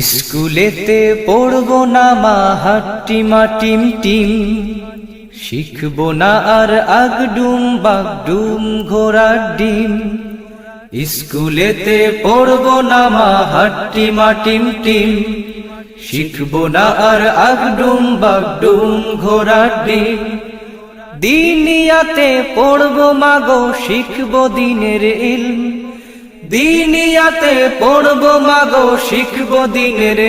স্কুলেতে পড়ব না মা হাট্টিমা টিম টিম। শিখব না আর আগডুম, বাগডুম, ঘোড়ার ডিম। স্কুলেতে পড়ব না মা হাট্টিমা টিম টিম। শিখব না আর আগডুম, বাগডুম, ঘোড়ার ডিম। দিনিয়াতে পড়ব মাগো শিখব দিনের ইলম। দিনিয়াতে পড়ব মাগো, শিখব দিনের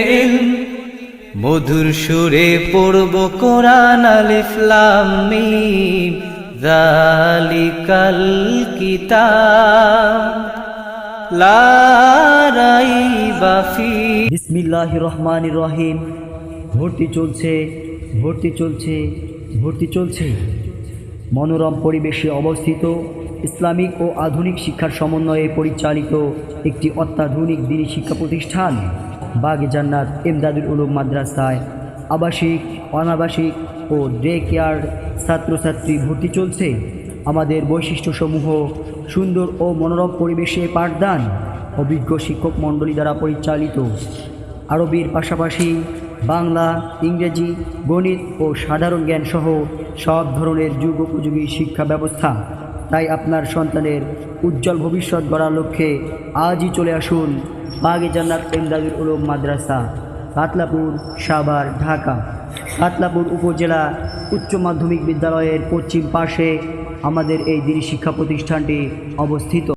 মধুর সুরে পড়ব কোরআন আলিফলাম মিম জালিকাল লা রহিম। ভর্তি চলছে ভর্তি চলছে ভর্তি চলছে। মনোরম পরিবেশে অবস্থিত ইসলামিক ও আধুনিক শিক্ষার সমন্বয়ে পরিচালিত একটি অত্যাধুনিক দিনী শিক্ষা প্রতিষ্ঠান বাগে জান্নাত এমদাদুল উলুম মাদ্রাসায় আবাসিক, অনাবাসিক ও ডে কেয়ার ছাত্রছাত্রী ভর্তি চলছে। আমাদের বৈশিষ্ট্যসমূহ সুন্দর ও মনোরম পরিবেশে পাঠদান অভিজ্ঞ শিক্ষক মণ্ডলী দ্বারা পরিচালিত। আরবির পাশাপাশি বাংলা, ইংরেজি, গণিত ও সাধারণ জ্ঞান সহ সব ধরনের যুগ উপযোগী শিক্ষা ব্যবস্থা। তাই আপনার সন্তানের উজ্জ্বল ভবিষ্যৎ গড়ার লক্ষ্যে আজই চলে আসুন বাগে জান্নাত এমদাদুল উলুম মাদ্রাসা কাতলাপুর সাভার, ঢাকা। কাতলাপুর উপজেলা উচ্চ মাধ্যমিক বিদ্যালয়ের পশ্চিম পাশে আমাদের এই দিনী শিক্ষা প্রতিষ্ঠানটি অবস্থিত।